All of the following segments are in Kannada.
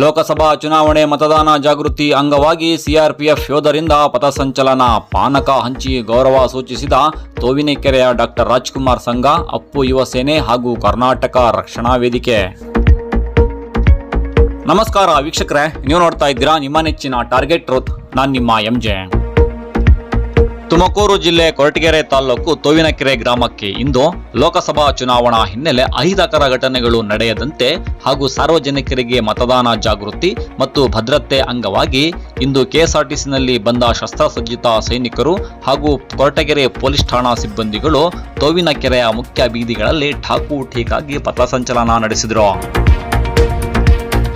ಲೋಕಸಭಾ ಚುನಾವಣೆ ಮತದಾನ ಜಾಗೃತಿ ಅಂಗವಾಗಿ ಸಿಆರ್ಪಿಎಫ್ ಯೋಧರಿಂದ ಪಥಸಂಚಲನ ಪಾನಕ ಹಂಚಿ ಗೌರವ ಸೂಚಿಸಿದ ತೋವಿನೆಕೆರೆಯ ಡಾಕ್ಟರ್ ರಾಜ್ಕುಮಾರ್ ಸಂಘ, ಅಪ್ಪು ಯುವ ಸೇನೆ ಹಾಗೂ ಕರ್ನಾಟಕ ರಕ್ಷಣಾ ವೇದಿಕೆ. ನಮಸ್ಕಾರ ವೀಕ್ಷಕರೇ, ನೀವು ನೋಡ್ತಾ ಇದ್ದೀರಾ ನಿಮ್ಮ ನೆಚ್ಚಿನ ಟಾರ್ಗೆಟ್ ರೋತ್ ನಾನು ನಿಮ್ಮ ಎಂಜೆ ತುಮಕೂರು ಜಿಲ್ಲೆ ಕೊರಟಗೆರೆ ತಾಲೂಕು ತೋವಿನಕೆರೆ ಗ್ರಾಮಕ್ಕೆ ಇಂದು ಲೋಕಸಭಾ ಚುನಾವಣಾ ಹಿನ್ನೆಲೆ ಅಹಿತಕರ ಘಟನೆಗಳು ನಡೆಯದಂತೆ ಹಾಗೂ ಸಾರ್ವಜನಿಕರಿಗೆ ಮತದಾನ ಜಾಗೃತಿ ಮತ್ತು ಭದ್ರತೆ ಅಂಗವಾಗಿ ಇಂದು ಕೆಎಸ್ಆರ್ಟಿಸಿನಲ್ಲಿ ಬಂದ ಶಸ್ತ್ರಸಜ್ಜಿತ ಸೈನಿಕರು ಹಾಗೂ ಕೊರಟಗೆರೆ ಪೊಲೀಸ್ ಠಾಣಾ ಸಿಬ್ಬಂದಿಗಳು ತೋವಿನಕೆರೆಯ ಮುಖ್ಯ ಬೀದಿಗಳಲ್ಲಿ ಠಾಕು ಠೀಕಾಗಿ ಪಥಸಂಚಲನ ನಡೆಸಿದರು.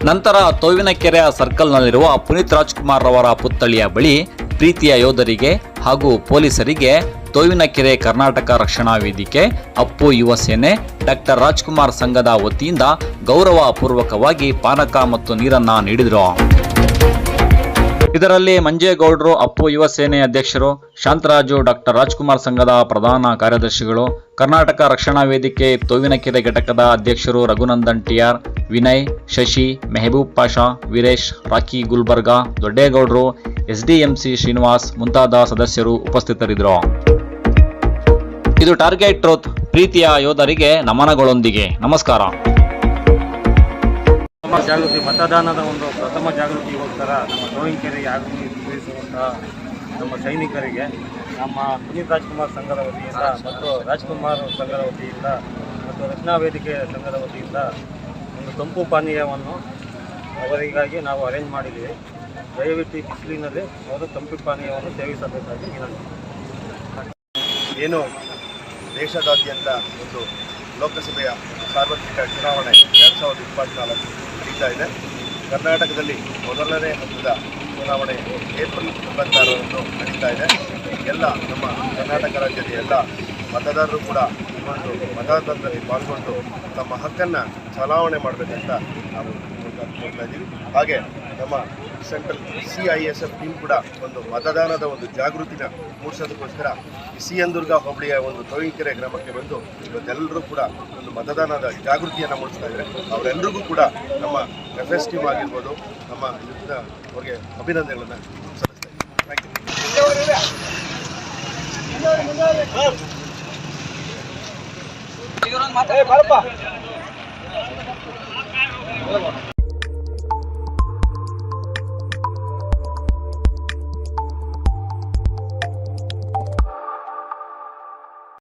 ನಂತರ ತೋವಿನಕೆರೆಯ ಸರ್ಕಲ್ನಲ್ಲಿರುವ ಪುನೀತ್ ರಾಜ್ಕುಮಾರ್ ಅವರ ಪುತ್ಥಳಿಯ ಬಳಿ ಪ್ರೀತಿಯ ಯೋಧರಿಗೆ ಹಾಗೂ ಪೊಲೀಸರಿಗೆ ತೋವಿನಕೆರೆ ಕರ್ನಾಟಕ ರಕ್ಷಣಾ ವೇದಿಕೆ, ಅಪ್ಪು ಯುವ ಸೇನೆ, ಡಾಕ್ಟರ್ ರಾಜ್ಕುಮಾರ್ ಸಂಘದ ವತಿಯಿಂದ ಗೌರವ ಪೂರ್ವಕವಾಗಿ ಪಾನಕ ಮತ್ತು ನೀರನ್ನ ನೀಡಿದರು. ಇದರಲ್ಲಿ ಮಂಜೇಗೌಡರು, ಅಪ್ಪು ಯುವ ಸೇನೆ ಅಧ್ಯಕ್ಷರು, ಶಾಂತರಾಜು, ಡಾಕ್ಟರ್ ರಾಜ್ಕುಮಾರ್ ಸಂಘದ ಪ್ರಧಾನ ಕಾರ್ಯದರ್ಶಿಗಳು, ಕರ್ನಾಟಕ ರಕ್ಷಣಾ ವೇದಿಕೆ ತೋವಿನಕೆರೆ ಘಟಕದ ಅಧ್ಯಕ್ಷರು Raghunandan T R, Vinay, Shashi, Mehboob Pasha, Veeresh Rocky Gulbarga, ದೊಡ್ಡೇಗೌಡರು SDMC Srinivas ಮುಂತಾದ ಸದಸ್ಯರು ಉಪಸ್ಥಿತರಿದ್ದರು. ಇದು ಟಾರ್ಗೆಟ್ ಟ್ರೋತ್, ಪ್ರೀತಿಯ ಯೋಧರಿಗೆ ನಮನಗಳೊಂದಿಗೆ. ನಮಸ್ಕಾರ. ಜಾಗೃತಿ, ಮತದಾನದ ಒಂದು ಪ್ರಥಮ ಜಾಗೃತಿಗೋಸ್ಕರ ನಮ್ಮ ಗೋವಿಂಕೆರೆಗೆ ಆಗಮಿಸುವಂತಹ ನಮ್ಮ ಸೈನಿಕರಿಗೆ, ನಮ್ಮ ಪುನೀತ್ ರಾಜ್ಕುಮಾರ್ ಸಂಘದ ವತಿಯಿಂದ ಮತ್ತು ರಾಜ್ಕುಮಾರ್ ಸಂಘದ ವತಿಯಿಂದ ಮತ್ತು ರಕ್ಷಣಾ ವೇದಿಕೆ ಸಂಘದ ವತಿಯಿಂದ ಒಂದು ತಂಪು ಪಾನೀಯವನ್ನು ಅವರಿಗಾಗಿ ನಾವು ಅರೇಂಜ್ ಮಾಡಿದ್ದೀವಿ. ದಯವಿಟ್ಟು ಬಿಸಿಲಿನಲ್ಲಿ ಅವರು ತಂಪು ಪಾನೀಯವನ್ನು ಸೇವಿಸಬೇಕಾಗಿ ವಿನಂತಿ ಏನು ದೇಶದಾದ್ಯಂತ ಒಂದು ಲೋಕಸಭೆಯ ಸಾರ್ವತ್ರಿಕ ಚುನಾವಣೆ ಎರಡು ಸಾವಿರದ ಇಪ್ಪತ್ನಾಲ್ಕು ನಡೀತಾ ಇದೆ. ಕರ್ನಾಟಕದಲ್ಲಿ ಮೊದಲನೇ ಹಂತದ ಚುನಾವಣೆ ಏಪ್ರಿಲ್ ಇಪ್ಪತ್ತಾರರಂದು ನಡೀತಾ ಇದೆ. ಎಲ್ಲ ನಮ್ಮ ಕರ್ನಾಟಕ ರಾಜ್ಯದ ಎಲ್ಲ ಮತದಾರರು ಕೂಡ ಒಂದು ಮತದಾನದಲ್ಲಿ ಪಾಲ್ಗೊಂಡು ತಮ್ಮ ಹಕ್ಕನ್ನು ಚಲಾವಣೆ ಮಾಡಬೇಕಂತ ನಾವು ಕೋರ್ತಾ ಇದ್ದೀವಿ. ಹಾಗೆ ನಮ್ಮ central C I S F team ಕೂಡ ಒಂದು ಮತದಾನದ ಒಂದು ಜಾಗೃತಿನ ಮೂಡಿಸೋದಕ್ಕೋಸ್ಕರ ಈ ಸಿ ಎನ್ ದುರ್ಗ ಹೋಬಳಿಯ ಒಂದು ತೋಯಿಂಕೆರೆ ಗ್ರಾಮಕ್ಕೆ ಬಂದು ಇವತ್ತೆಲ್ಲರೂ ಕೂಡ ಒಂದು ಮತದಾನದ ಜಾಗೃತಿಯನ್ನು ಮೂಡಿಸ್ತಾ ಇದ್ದಾರೆ. ಅವರೆಲ್ಲರಿಗೂ ಕೂಡ ನಮ್ಮ ಎಫ್ ಎಸ್ ಟೀಮ್ ಆಗಿರ್ಬೋದು ನಮ್ಮ ಯುದ್ಧ ಅವರಿಗೆ ಅಭಿನಂದನೆಗಳನ್ನು ಸಲ್ಲಿಸ್ತಾ ಇದ್ದೀನಿ. Thank you